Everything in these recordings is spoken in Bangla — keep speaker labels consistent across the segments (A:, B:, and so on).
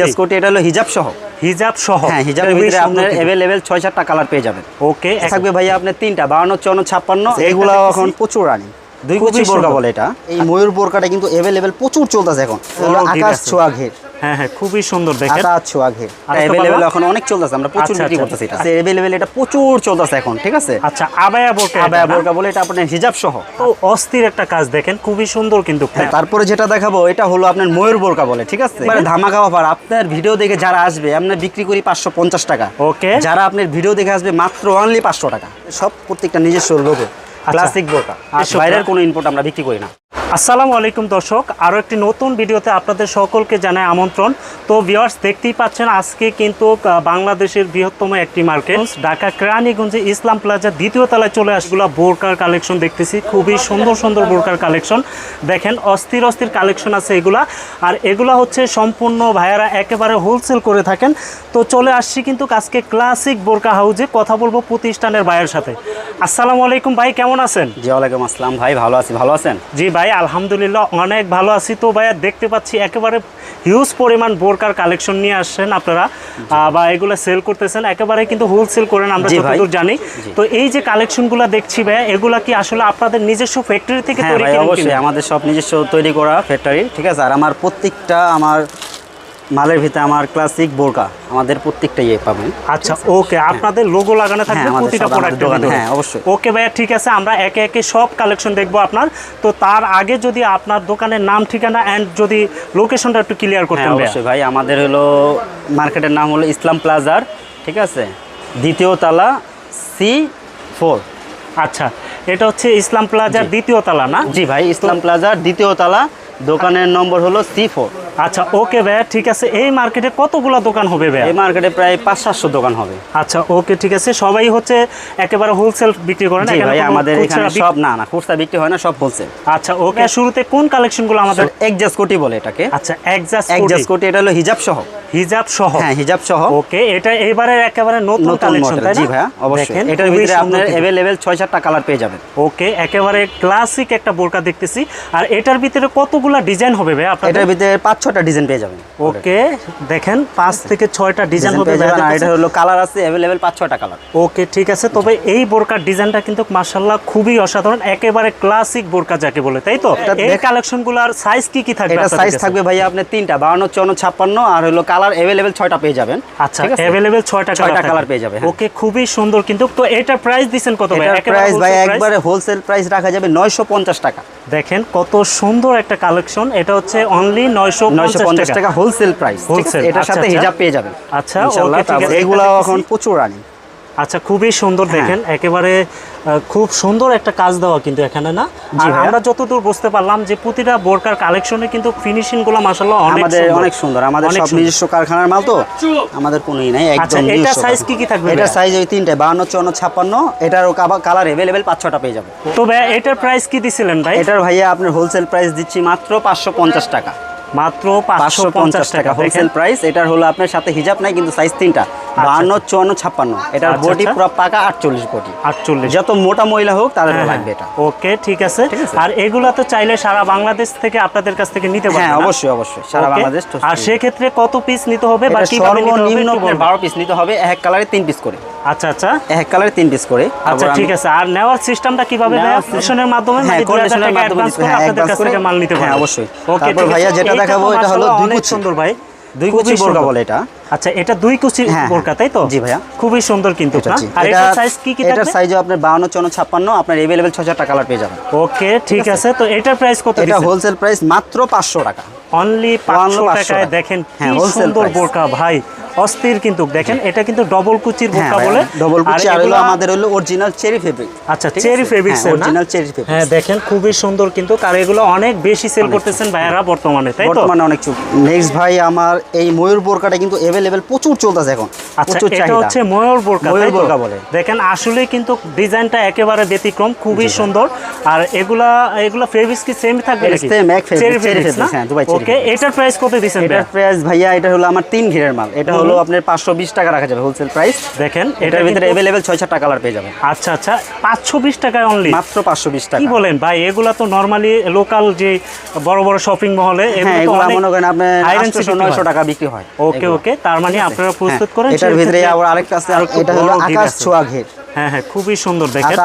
A: জাস্ট এটা হলো হিজাব সহ।
B: হিজাব সহ।
A: হ্যাঁ হিজাবের ভিতরে আপনার। অ্যাভেলেবেল ছয় সাতটা কালার পেয়ে যাবেন।
B: ওকে
A: থাকবে ভাইয়া আপনার তিনটা বাউন্ন চুয়ান্ন ছাপ্পান্ন এইগুলো এখন প্রচুর রানিং দুই কুচি বোরকা বলে এটা। এই ময়ূর বোরকাটা কিন্তু अवेलेबल প্রচুর চলতেছে এখন। আকাশ। ছোঁয়া ঘের।
B: হ্যাঁ হ্যাঁ খুবই সুন্দর দেখেন। আরেকটা
A: অ্যাভেলেবেল
B: পাল্লা?
A: এখন অনেক চলতেছে আমরা প্রচুর
B: আচ্ছা,
A: বিক্রি
B: আচ্ছা।
A: করতেছি এটা। অ্যাভেলেবেল এটা প্রচুর চলতেছে এখন ঠিক আছে?
B: আচ্ছা আবায়া বোরকা
A: আবায়া বোরকা বলে এটা আপনার হিজাব সহ।
B: তো অস্থির একটা কাজ দেখেন খুবই সুন্দর কিন্তু
A: হ্যাঁ, তারপরে যেটা দেখাবো এটা হলো আপনার ময়ূর বোরকা বলে ঠিক আছে? এবারে ধামাকা অফার আপনার ভিডিও দেখে যারা আসবে আমরা বিক্রি করি পাঁচশো পঞ্চাশ টাকা।
B: ওকে।
A: যারা আপনার ভিডিও দেখে আসবে মাত্র অনলি পাঁচশো টাকা। সব প্রত্যেকটা নিজস্ব লোগো ক্লাসিক বোরকা। আর বাইরের কোনো ইনপুট আমরা বিক্রি করি না।
B: আসসালামু আলাইকুম দর্শক, আরও একটি নতুন ভিডিওতে আপনাদের সকলকে জানায় আমন্ত্রণ। তো ভিউয়ার্স দেখতেই পাচ্ছেন, আজকে কিন্তু বাংলাদেশের বৃহত্তম একটি মার্কেট ঢাকা কেরানীগঞ্জে ইসলাম প্লাজা দ্বিতীয় তলায় চলে আসগুলো বোরকার কালেকশন দেখতেছি, খুবই সুন্দর সুন্দর বোরকার কালেকশন দেখেন, অস্থির অস্থির কালেকশন আছে এগুলা। আর এগুলা হচ্ছে সম্পূর্ণ ভাইয়ারা একেবারে হোলসেল করে থাকেন। তো চলে আসছি কিন্তু আজকে ক্লাসিক বোরকা হাউজে কথা বলব প্রতিষ্ঠানের ভাইয়ের সাথে। আসসালামু আলাইকুম ভাই কেমন আছেন?
A: জি ওয়ালাইকুম আসসালাম ভাই ভালো আছি ভালো আছেন?
B: জি ভাই আলহামদুলিল্লাহ অনেক ভালো আছি। তো ভাইয়া দেখতে পাচ্ছি একেবারে হিউজ পরিমাণ বোরকার কালেকশন নিয়ে আসছেন আপনারা। বা এগুলো সেল করতেছেন একেবারে কিন্তু হোলসেল করেন আমরা। যতদূর জানি। তো এই যে কালেকশনগুলো দেখছি ভাইয়া এগুলা কি আসলে আপনাদের নিজস্ব ফ্যাক্টরি থেকে
A: হ্যাঁ
B: তৈরি
A: অবশ্যই আমাদের সব নিজস্ব তৈরি করা ফ্যাক্টরি ঠিক আছে? আর আমার প্রত্যেকটা আমার মালের ভিতরে আমার ক্লাসিক বোরকা আমাদের প্রত্যেকটা ইয়ে পাবেন।
B: আচ্ছা ওকে আপনাদের লোগো লাগানো থাকবে
A: হ্যাঁ,
B: প্রতিটা প্রোডাক্টের ভিতরে।
A: হ্যাঁ, অবশ্যই।
B: ওকে ভাইয়া ঠিক আছে আমরা একে একে সব কালেকশন দেখব আপনার। তো তার আগে যদি আপনার দোকানের নাম ঠিকানা অ্যান্ড যদি লোকেশনটা একটু ক্লিয়ার করতে ভাইয়া।
A: অবশ্যই ভাই আমাদের হলো মার্কেটের নাম হলো ইসলাম প্লাজার ঠিক আছে? দ্বিতীয় তালা সি ফোর
B: আচ্ছা এটা হচ্ছে ইসলাম প্লাজার। দ্বিতীয় তলা না?
A: জি ভাই ইসলাম প্লাজার দ্বিতীয় তালা দোকানের নম্বর হলো সি ফোর
B: আচ্ছা ওকে ভাইয়া ঠিক আছে এই মার্কেটে কতগুলো দোকান হবে ভাইয়া?
A: এই মার্কেটে প্রায় পাঁচ সাতশো দোকান হবে।
B: আচ্ছা ওকে ঠিক আছে সবাই হচ্ছে একেবারে হোলসেল বিক্রি করেন
A: জি
B: এখানে
A: ভাই আমাদের এখানে সব না না খুচরা বিক্রি হয় না সব হোলসেল
B: আচ্ছা ওকে শুরুতে কোন কালেকশনগুলো আমাদের
A: একজাস্ট কোটি বলে এটাকে।
B: আচ্ছা একজাস্ট
A: একজাস্ট কোটি এটা হলো হিজাব সহ।
B: হিজাব সহ?
A: হ্যাঁ হিজাব সহ।
B: ওকে এটা এবারে একেবারে নতুন কালেকশন তাই
A: জি ভাইয়া অবশ্যই। এটার ভিতরে আপনার। অ্যাভেলেবেল ছয় সাতটা কালার পেয়ে যাবেন।
B: ওকে একেবারে ক্লাসিক একটা বোরকা দেখতেছি। আর এটার ভিতরে কতগুলা ডিজাইন হবে ভাই আপনাদের?
A: এটার ভিতরে পাঁচ ছটা ডিজাইন পেয়ে যাবেন।
B: ওকে দেখেন পাঁচ থেকে ছয়টা ডিজাইন
A: পেয়ে যাবেন আর এটা হলো কালার আছে অ্যাভেলেবেল পাঁচ ছটা কালার
B: ওকে ঠিক আছে তবে এই বোরকার ডিজাইনটা কিন্তু মার্শাল্লাহ খুবই অসাধারণ একেবারে ক্লাসিক বোরকা যাকে বলে তাই তো? এই কালেকশনগুলোর সাইজ কি কি থাকবে
A: এটা সাইজ থাকবে ভাইয়া আপনার তিনটা বাউন্ন চুয়ান্ন ছাপ্পান্ন আর হলো কালার অ্যাভেলেবেল ছয়টা পেয়ে যাবেন।
B: আচ্ছা অ্যাভেলেবেল ছয়টা
A: ছয়টা
B: কালার
A: পেয়ে যাবে, হ্যাঁ।
B: ওকে খুবই সুন্দর কিন্তু তো এটার প্রাইস দিছেন কত ভাই?
A: প্রাইস ভাই একবারে হোলসেল প্রাইস রাখা যাবে নয়শো পঞ্চাশ টাকা।
B: দেখেন কত সুন্দর একটা কালেকশন এটা হচ্ছে অনলি নয়শো
A: নয়শো পঞ্চাশ টাকা। হোলসেল প্রাইস এটার
B: আচ্ছা,
A: সাথে
B: আচ্ছা।
A: হিজাব পেয়ে যাবেন।
B: আচ্ছা,
A: ইনশাআল্লাহ। এগুলো এখন প্রচুর রানিং
B: আচ্ছা খুবই সুন্দর
A: হ্যাঁ।
B: দেখেন। একেবারে খুব সুন্দর একটা কাজ দেওয়া কিন্তু এখানে না? আর আমরা যতদূর বুঝতে পারলাম যে প্রতিটা বোরকার কালেকশনে কিন্তু ফিনিশিংগুলো অনেক
A: আমাদের। অনেক সুন্দর। আমাদের সব নিজস্ব কারখানার মাল তো? আমাদের কোনোই নাই
B: আচ্ছা,
A: একদম নিজস্ব
B: size
A: কারখানা।
B: কি কি থাকবে ভাইয়া?
A: সাইজ ওই তিনটে বাউন্ন চুয়ান্ন ছাপ্পান্ন। এটারও কালার অ্যাভেলেবেল পাঁচ ছটা পেয়ে যাবে
B: তো ভাই এটার প্রাইস কি দিছিলেন ভাই?
A: এটার ভাইয়া আপনার হোলসেল প্রাইস দিচ্ছি মাত্র পাঁচশো পঞ্চাশ টাকা।
B: মাত্র
A: পাঁচশো পঞ্চাশ টাকা। হোলসেল প্রাইস এটার হলো আপনার সাথে হিজাব নাই কিন্তু সাইজ তিনটা। বাহান্ন চুয়ান্ন ছাপ্পান্ন। এটার
B: আচ্ছা,
A: বডি
B: আচ্ছা।
A: পুরো পাকা আটচল্লিশ বডি
B: আটচল্লিশ।
A: যত মোটা মহিলা হোক তাদের
B: হ্যাঁ,
A: লাগবে এটা।
B: ওকে ঠিক আছে। আর এগুলা তো চাইলে সারা বাংলাদেশ থেকে আপনাদের কাছ থেকে নিতে
A: হ্যাঁ অবশ্যই অবশ্যই। সারা বাংলাদেশ
B: আর সেক্ষেত্রে কত পিস নিতে হবে বা
A: সর্বনিম্ন? বারো পিস নিতে হবে এক কালারে তিন পিস করে।
B: আচ্ছা আচ্ছা।
A: এক কালারে তিন পিস করে।
B: আচ্ছা ঠিক আছে। আর নেওয়ার সিস্টেমটা কীভাবে
A: নেওয়ার
B: মাধ্যমে
A: হ্যাঁ,
B: মানে 2000
A: conditioner
B: টাকা
A: মাধ্যমে হ্যাঁ,
B: আপনাদের কাছ থেকে মাল নিতে
A: হ্যাঁ,
B: পারবে
A: অবশ্যই।
B: ওকে
A: ভাইয়া
B: আছে।
A: যেটা দেখাবো, এটা হলো দুই কুচি।
B: সুন্দর ভাই।
A: দুই কুচি বোরকা বলে এটা।
B: আচ্ছা এটা দুই কুচি
A: হ্যাঁ,
B: বোরকা তাই তো?
A: জি ভাইয়া।
B: খুবই সুন্দর কিন্তু
A: এটা
B: আর
A: এটা
B: সাইজ কি কি এটা
A: সাইজও আপনার বাউন্ন চুয়ান্ন ছাপ্পান্ন আপনার এভেলেবেল ছয় চারটা কালার পেয়ে যাবেন।
B: ওকে ঠিক আছে? তো এটার প্রাইস কত
A: এটা হোলসেল প্রাইস মাত্র পাঁচশো টাকা।
B: অনলি
A: 500
B: টাকায় দেখেন কি
A: হ্যাঁ,
B: সুন্দর বোরকা ভাই। অস্থির কিন্তু দেখেন এটা কিন্তু ডবল কুচির
A: হ্যাঁ
B: বোরকা বলে।
A: ডবল কুচি আর হলো আমাদের হলো অরিজিনাল চেরি ফেব্রিক
B: আচ্ছা cherry fabrics
A: original cherry fabric
B: হ্যাঁ দেখেন খুবই সুন্দর কিন্তু আর এগুলো অনেক বেশি সেল করতেছেন ভাইয়ারা বর্তমানে তাই তো?
A: বর্তমানে অনেক চুপ। নেক্সট ভাই আমার এই ময়ূর বোরকাটা কিন্তু এভেলেবেল প্রচুর চলতেছে এখন
B: আচ্ছা
A: প্রচুর
B: এটা
A: চাহিদা।
B: হচ্ছে ময়ূর বোরকা
A: ময়ূর বোরকা বলে।
B: দেখেন আসলে কিন্তু ডিজাইনটা একেবারে ব্যতিক্রম খুবই সুন্দর। আর এগুলা এগুলা ফেব্রিক্স কি সেম থাকবে
A: এটা
B: নাকি?
A: same, এক fabric,
B: চেরি না?
A: হ্যাঁ, দুবাই cherry
B: ওকে এটার প্রাইস কত দিবেন
A: এটার প্রাইস ভাইয়া এটা হলো আমার তিন ঘিরের মাল এটা হলো আপনার পাঁচশো বিশ টাকা রাখা যাবে হোলসেল প্রাইস
B: দেখেন
A: এটার ভিতরে অ্যাভেলেবেল ছয় চারটা কালার পেয়ে যাবেন।
B: আচ্ছা আচ্ছা পাঁচশো বিশ টাকায় অনলি
A: মাত্র পাঁচশো বিশ টাকা।
B: বলেন ভাই এগুলা তো নর্মালি লোকাল যে বড় বড় শপিং মহলে
A: হ্যাঁ এগুলো মনে করেন আপনার নয়শো টাকা বিক্রি হয়
B: ওকে ওকে তার মানে আপনারা প্রস্তুত
A: হ্যাঁ,
B: করেন
A: এটার ভিতরে আবার আরেকটা আছে এটা হলো আকাশ। ছোঁয়া ঘের।
B: হ্যাঁ হ্যাঁ খুবই সুন্দর দেখেন।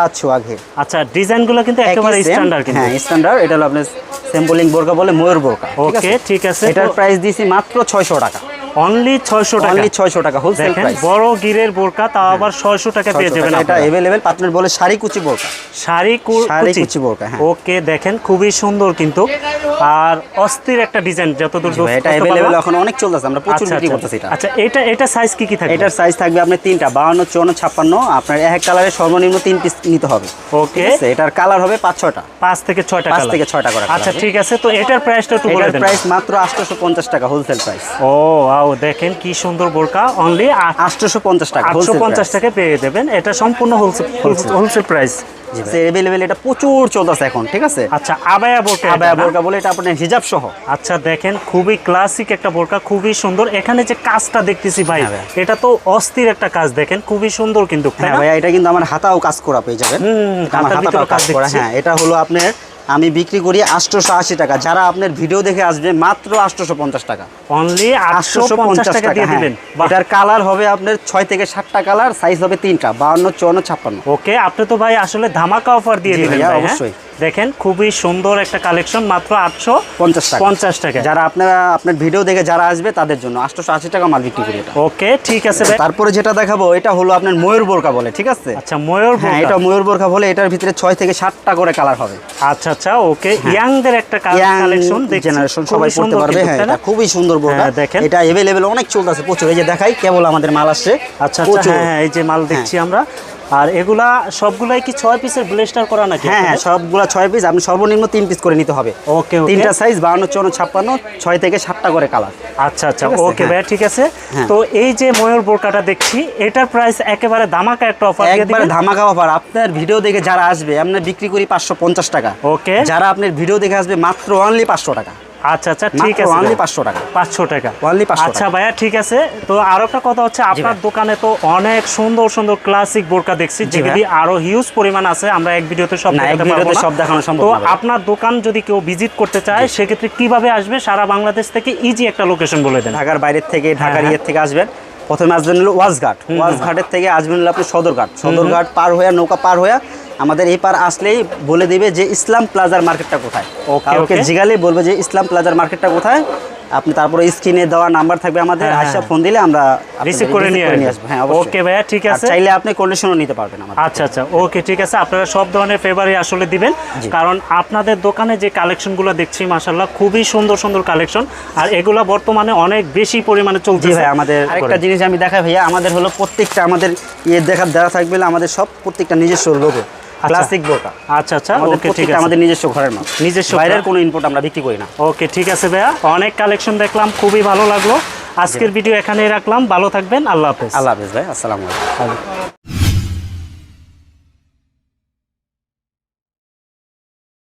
B: আচ্ছা ডিজাইনগুলো কিন্তু একেবারে
A: একই
B: স্ট্যান্ডার্ড কিন্তু।
A: হ্যাঁ স্ট্যান্ডার্ড এটা হলো আপনার স্যাম্পলিং বোরকা বলে ময়ূর বোরকা।
B: ওকে ঠিক আছে।
A: এটার প্রাইস দিয়েছি মাত্র ছয়শো টাকা।
B: অনলি ছয়শো টাকা।
A: অনলি টাকা হোলসেল প্রাইস
B: বড় গিরের বোরকা তাও আবার ছয়শো টাকা পেয়ে যাবেন
A: এটা। অ্যাভেলেবেল আপনার বলে শাড়ি কুচি বোরকা।
B: শাড়ি
A: শাড়ি
B: কুচি।
A: কুচি বোরকা, হ্যাঁ।
B: ওকে দেখেন খুবই সুন্দর কিন্তু। আর অস্থির একটা ডিজাইন যতদূর
A: এটা অ্যাভেলেবেল এখন অনেক চলতেছে আমরা প্রচুর
B: আচ্ছা,
A: বিক্রি
B: আচ্ছা।
A: করতেছি এটা।
B: আচ্ছা এটা এটা সাইজ কি কি থাকে
A: এটার সাইজ থাকবে আপনার তিনটা বাউন্ন চুয়ান্ন ছাপ্পান্ন। আপনার এক কালারের সর্বনিম্ন তিন পিস নিতে হবে।
B: ওকে।
A: এটার কালার হবে পাঁচ ছটা
B: পাঁচ থেকে ছয়টা
A: পাঁচ
B: কালার
A: থেকে ছয়টা করে
B: আচ্ছা ঠিক আছে তো এটার প্রাইসটা একটু বলে
A: এটার
B: দেন।
A: প্রাইস মাত্র আটশোশো পঞ্চাশ টাকা হোলসেল প্রাইস
B: ও দেখেন কি সুন্দর বোরকা। অনলি
A: আটশোশো পঞ্চাশ টাকা
B: আটশো পঞ্চাশ টাকা পেয়ে দেবেন এটা সম্পূর্ণ হোলসেল হোলসেল প্রাইস
A: অ্যাভেলেবেল এটা প্রচুর চলতেছে এখন ঠিক আছে?
B: আচ্ছা আবায়া বোরকা
A: আবায়া বোরকা বলে এটা আপনার হিজাব সহ।
B: আচ্ছা দেখেন খুবই ক্লাসিক একটা বোরকা খুবই সুন্দর। এখানে যে কাজটা দেখতেছি ভাই
A: হ্যাঁ
B: এটা তো অস্থির একটা কাজ দেখেন খুবই সুন্দর কিন্তু
A: হ্যাঁ এটা কিন্তু আমার হাতাও কাজ করা পেয়ে যাবেন। হাতাটাও কাজ
B: কাজ
A: করা। হ্যাঁ এটা হলো আপনার আমি বিক্রি করি আটশোশো আশি টাকা। যারা আপনার ভিডিও দেখে আসবে মাত্র আটশোশো পঞ্চাশ টাকা।
B: অনলি আটশো
A: আটশোশো
B: পঞ্চাশ টাকা দিয়ে দেবেন। দিবেন
A: এটার কালার হবে আপনার ছয় থেকে সাতটা কালার সাইজ হবে তিনটা বাউন্ন চুয়ান্ন ছাপ্পান্ন।
B: ওকে আপনি তো ভাই আসলে ধামাকা অফার দিয়ে হ্যাঁ?
A: অবশ্যই।
B: দেখেন খুবই সুন্দর একটা কালেকশন মাত্র আটশো
A: পঞ্চাশ টাকা।
B: পঞ্চাশ টাকা।
A: যারা আপনারা আপনার ভিডিও দেখে যারা আসবে তাদের জন্য আটশোশো আশি টাকা মাল বিক্রি করি এটা।
B: ওকে ঠিক আছে
A: তারপরে যেটা দেখাবো এটা হলো আপনার ময়ূর বোরকা বলে ঠিক আছে?
B: আচ্ছা ময়ূর
A: হ্যাঁ এটা ময়ূর বোরকা বলে এটার ভিতরে ছয় থেকে সাতটা করে কালার হবে।
B: আচ্ছা আচ্ছা ওকে। ইয়াংদের একটা কালেকশন
A: জেনারেশন সবাই পড়তে পারবে। হ্যাঁ এটা খুবই সুন্দর বোরকা
B: হ্যাঁ, দেখেন।
A: এটা অ্যাভেলেবেল অনেক চলতেছে প্রচুর। এই যে দেখাই কেবল আমাদের মাল আসছে।
B: আচ্ছা আচ্ছা হ্যাঁ হ্যাঁ, এই যে মাল দেখছি আমরা। আর এগুলা সবগুলাই কি ছয় পিসের ব্লেস্টার করা নাকি
A: হ্যাঁ হ্যাঁ সবগুলা ছয় পিস আপনি সর্বনিম্ন তিন পিস করে নিতে হবে।
B: ওকে
A: তিনটা সাইজ বাউন্ন চুয়ান্ন ছাপ্পান্ন ছয় থেকে সাতটা করে কালার
B: আচ্ছা আচ্ছা ওকে
A: হ্যাঁ।
B: ভাই ঠিক আছে।
A: হ্যাঁ।
B: তো এই যে ময়ূর বোরকাটা দেখছি এটার প্রাইস একেবারে ধামাকা একটা অফার
A: একবারে ধামাকা অফার আপনার ভিডিও দেখে যারা আসবে আমরা বিক্রি করি পাঁচশো পঞ্চাশ টাকা।
B: ওকে।
A: যারা আপনার ভিডিও দেখে আসবে মাত্র অনলি পাঁচশো টাকা।
B: আচ্ছা আচ্ছা ঠিক আছে
A: অনলি
B: ভাই।
A: পাঁচশো টাকা।
B: পাঁচশো টাকা।
A: অনলি 500
B: আচ্ছা ভাইয়া ঠিক আছে। তো আরও একটা কথা হচ্ছে আপনার দোকানে তো অনেক সুন্দর সুন্দর ক্লাসিক বোরকা দেখছি
A: যদি
B: যেগুলি আরও হিউজ পরিমাণ আছে। আমরা এক ভিডিওতে সব দেখাতে পারব না।
A: সব দেখানো সম্ভব
B: তো আপনার দোকান যদি কেউ ভিজিট করতে চায় সেক্ষেত্রে কীভাবে আসবে? সারা বাংলাদেশ থেকে ইজি একটা লোকেশন বলে দেন।
A: ঢাকার বাইরের থেকে ঢাকার
B: ইয়ে
A: ইয়ের থেকে আসবেন। প্রথমে আসবেন হলো ওয়াজঘাট। ওয়াজঘাটের থেকে আসবেন হলো আপনি সদরঘাট। সদরঘাট পার হয়ে নৌকা পার হয়ে আমাদের এই পার আসলেই বলে দিবে যে ইসলাম প্লাজার মার্কেটটা কোথায়। ওকে
B: জিগালেই
A: জিগালে বলবে যে ইসলাম প্লাজার মার্কেটটা কোথায়। আপনি তারপরে স্ক্রিনে দেওয়া নাম্বার থাকবে আমাদের
B: হ্যাঁ,
A: আইসা
B: হ্যাঁ।
A: ফোন দিলে আমরা
B: রিসিভ করে নিয়ে
A: আসব। হ্যাঁ
B: ওকে ভাইয়া ঠিক আছে।
A: চাইলে আপনি কন্ডিশনও নিতে পারবেন আমাদের
B: আচ্ছা আচ্ছা। ওকে ঠিক আছে। আপনারা সব ধরনের ফেভারই আসলে দিবেন। কারণ আপনাদের দোকানে যে কালেকশনগুলো দেখছি মাসাল্লাহ খুবই সুন্দর সুন্দর কালেকশন আর এগুলা বর্তমানে অনেক বেশি পরিমাণে চলছে
A: ভাই আমাদের আরেকটা জিনিস আমি দেখাই ভাইয়া আমাদের হলো প্রত্যেকটা আমাদের ইয়ে দেখার দেওয়া থাকবে আমাদের সব প্রত্যেকটা নিজস্ব লোগো ক্লাসিক বোকা
B: আচ্ছা আচ্ছা ওকে ঠিক আছে।
A: আমাদের নিজস্ব ঘরের মাল।
B: নিজস্ব
A: বাইরের কোনো ইনপুট আমরা বিক্রি করি না।
B: ওকে ঠিক আছে ভাইয়া। অনেক কালেকশন দেখলাম খুবই ভালো লাগল। আজকের ভিডিও এখানেই রাখলাম। ভালো থাকবেন আল্লাহ হাফেজ।
A: আল্লাহ হাফেজ ভাই আসসালামু আলাইকুম।